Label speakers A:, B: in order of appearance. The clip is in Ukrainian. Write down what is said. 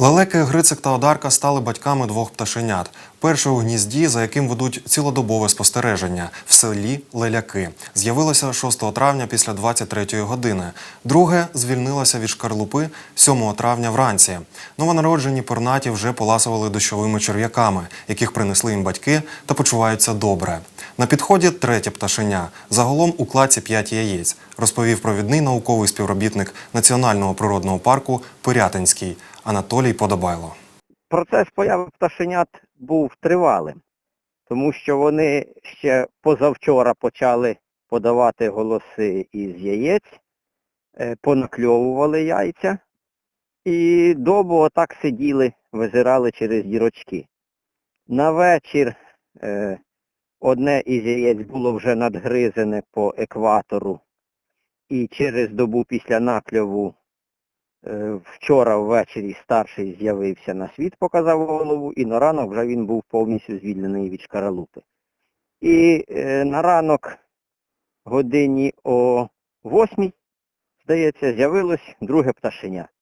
A: Лелеки, Грицик та Одарка стали батьками двох пташенят. Перше у гнізді, за яким ведуть цілодобове спостереження в селі Леляки. З'явилося 6 травня після 23-ї години. Друге звільнилося від шкарлупи 7 травня вранці. Новонароджені пернаті вже поласували дощовими черв'яками, яких принесли їм батьки, та почуваються добре. На підході третє пташеня. Загалом у кладці 5 яєць, розповів провідний науковий співробітник Національного природного парку Пирятинський Анатолій Подобайло.
B: Процес появи пташенят був тривалим, тому що вони ще позавчора почали подавати голоси із яєць, е, понакльовували яйця і добу отак сиділи, визирали через дірочки. На вечір е, одне із яєць було вже надгризене по екватору і через добу після накльову Вчора ввечері старший з'явився на світ, показав голову, і на ранок вже він був повністю звільнений від шкаралупи. І е, на ранок годині о восьмій, здається, з'явилось друге пташеня.